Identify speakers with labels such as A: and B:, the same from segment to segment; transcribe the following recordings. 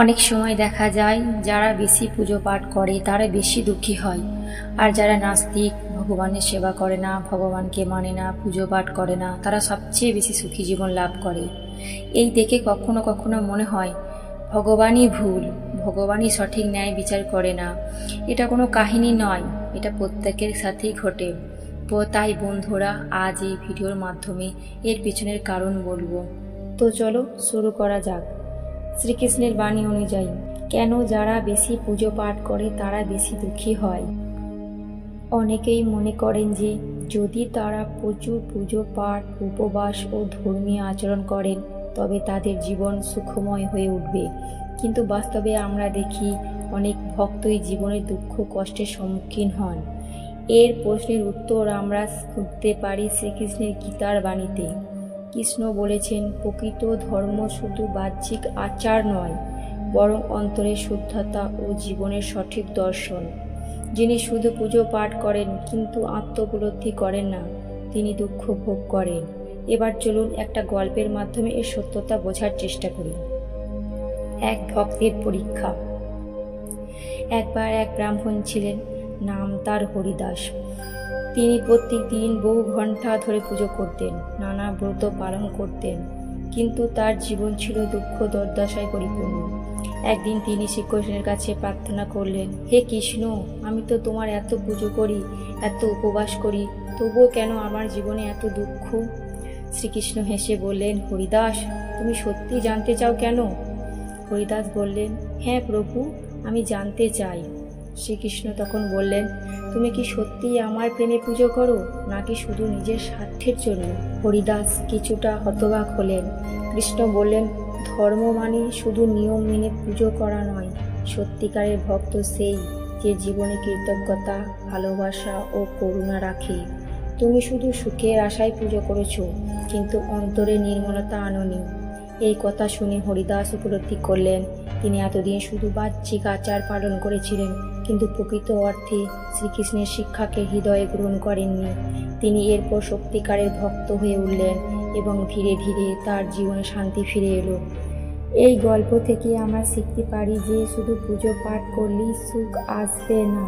A: অনেক সময় দেখা যায়, যারা বেশি পুজো পাঠ করে, তারা বেশি দুঃখী হয়। আর যারা নাস্তিক, ভগবানের সেবা করে না, ভগবানকে মানে না, পুজো পাঠ করে না, তারা সবচেয়ে বেশি সুখী জীবন লাভ করে। এই দেখে কখনো কখনো মনে হয়, ভগবানই ভুল, ভগবানই সঠিক ন্যায় বিচার করে না। এটা কোনো কাহিনী নয়, এটা প্রত্যেকের সাথেই ঘটে। তাই বন্ধুরা, আজ এই ভিডিওর মাধ্যমে এর পিছনের কারণ বলব। তো চলো শুরু করা যাক। শ্রীকৃষ্ণের বাণী অনুযায়ী, কেন যারা বেশি পুজো পাঠ করে তারা বেশি দুঃখী হয়? অনেকেই মনে করেন যে, যদি তারা প্রচুর পুজো পাঠ, উপবাস ও ধর্মীয় আচরণ করেন, তবে তাদের জীবন সুখময় হয়ে উঠবে। কিন্তু বাস্তবে আমরা দেখি, অনেক ভক্তই জীবনে দুঃখ কষ্টের সম্মুখীন হন। এর প্রশ্নের উত্তর আমরা খুঁজতে পারি শ্রীকৃষ্ণের গীতার বাণীতে। কৃষ্ণ বলেছেন, প্রকৃত ধর্ম শুধু বাহ্যিক আচার নয়, বরং অন্তরের শুদ্ধতা ও জীবনের সঠিক দর্শন। যিনি শুধু পুজো পাঠ করেন, কিন্তু আত্মোপলব্ধি করেন না, তিনি দুঃখ ভোগ করেন। এবার চলুন একটা গল্পের মাধ্যমে এর সত্যতা বোঝার চেষ্টা করি। এক ভক্তের পরীক্ষা। একবার এক ব্রাহ্মণ ছিলেন, নাম তার হরিদাস। তিনি প্রত্যেক দিন বহু ঘণ্টা ধরে পুজো করতেন, নানা ব্রত পালন করতেন, কিন্তু তার জীবন ছিল দুঃখ দুর্দশায় পরিপূর্ণ। একদিন তিনি শ্রীকৃষ্ণের কাছে প্রার্থনা করলেন, হে কৃষ্ণ, আমি তো তোমার এত পুজো করি, এত উপবাস করি, তবুও কেন আমার জীবনে এত দুঃখ? শ্রীকৃষ্ণ হেসে বললেন, হরিদাস, তুমি সত্যি জানতে চাও কেন? হরিদাস বললেন হ্যাঁ প্রভু, আমি জানতে চাই। শ্রীকৃষ্ণ তখন বললেন, তুমি কি সত্যিই আমার প্রেমে পুজো করো, নাকি শুধু নিজের স্বার্থের জন্য? হরিদাস কিছুটা হতবাক হলেন। কৃষ্ণ বললেন, ধর্ম মানে শুধু নিয়ম মেনে পুজো করা নয়, সত্যিকারের ভক্ত সেই যে জীবনে কৃতজ্ঞতা, ভালোবাসা ও করুণা রাখে। তুমি শুধু সুখের আশায় পুজো করেছ, কিন্তু অন্তরে নির্মলতা আননি। এই কথা শুনে হরিদাস উপলব্ধি করলেন। তিনি এতদিন শুধু বাহ্যিক আচার পালন করেছিলেন, কিন্তু প্রকৃত অর্থে শ্রীকৃষ্ণের শিক্ষাকে হৃদয়ে গ্রহণ করেননি। তিনি এরপর সত্যিকারের ভক্ত হয়ে উঠলেন এবং ধীরে ধীরে তার জীবনে শান্তি ফিরে এলো। এই গল্প থেকে আমরা শিখতে পারি যে শুধু পুজো পাঠ করলেই সুখ আসবে না।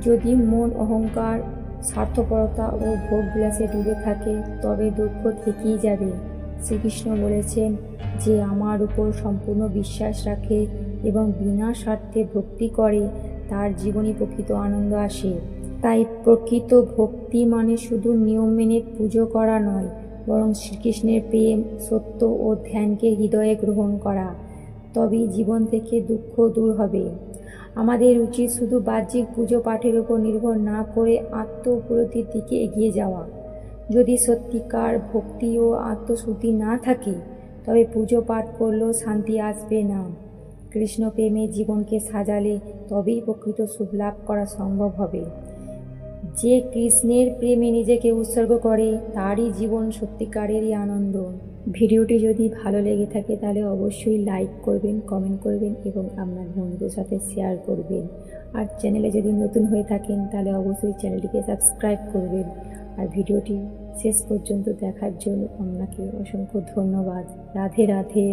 A: যদি মন অহংকার, স্বার্থপরতা ও ভোগ ভোগবিলাসে ডুবে থাকে, তবে দুঃখ থেকেই যাবে। শ্রীকৃষ্ণ বলেছেন যে আমার উপর সম্পূর্ণ বিশ্বাস রাখে এবং বিনা স্বার্থে ভক্তি করে, তার জীবনে প্রকৃত আনন্দ আসে। তাই প্রকৃত ভক্তি মানে শুধু নিয়ম মেনে পুজো করা নয়, বরং শ্রীকৃষ্ণের প্রেম, সত্য ও ধ্যানকে হৃদয়ে গ্রহণ করা। তবেই জীবন থেকে দুঃখ দূর হবে। আমাদের উচিত শুধু বাহ্যিক পুজো পাঠের উপর নির্ভর না করে আত্ম উপলব্ধির দিকে এগিয়ে যাওয়া। যদি সত্যিকার ভক্তি ও আত্মশুদ্ধি না থাকে, তবে পুজো পাঠ করলেও শান্তি আসবে না। কৃষ্ণ প্রেমে জীবনকে সাজালে তবেই প্রকৃত শুভ লাভ করা সম্ভব হবে। যে কৃষ্ণের প্রেমে নিজেকে উৎসর্গ করে, তারই জীবন সত্যিকারেরই আনন্দ। ভিডিওটি যদি ভালো লেগে থাকে, তাহলে অবশ্যই লাইক করবেন, কমেন্ট করবেন এবং আপনার বন্ধুদের সাথে শেয়ার করবেন। আর চ্যানেলে যদি নতুন হয়ে থাকেন, তাহলে অবশ্যই চ্যানেলটিকে সাবস্ক্রাইব করবেন। আর ভিডিওটি শেষ পর্যন্ত দেখার জন্য আপনাকে অসংখ্য ধন্যবাদ। রাধে রাধে।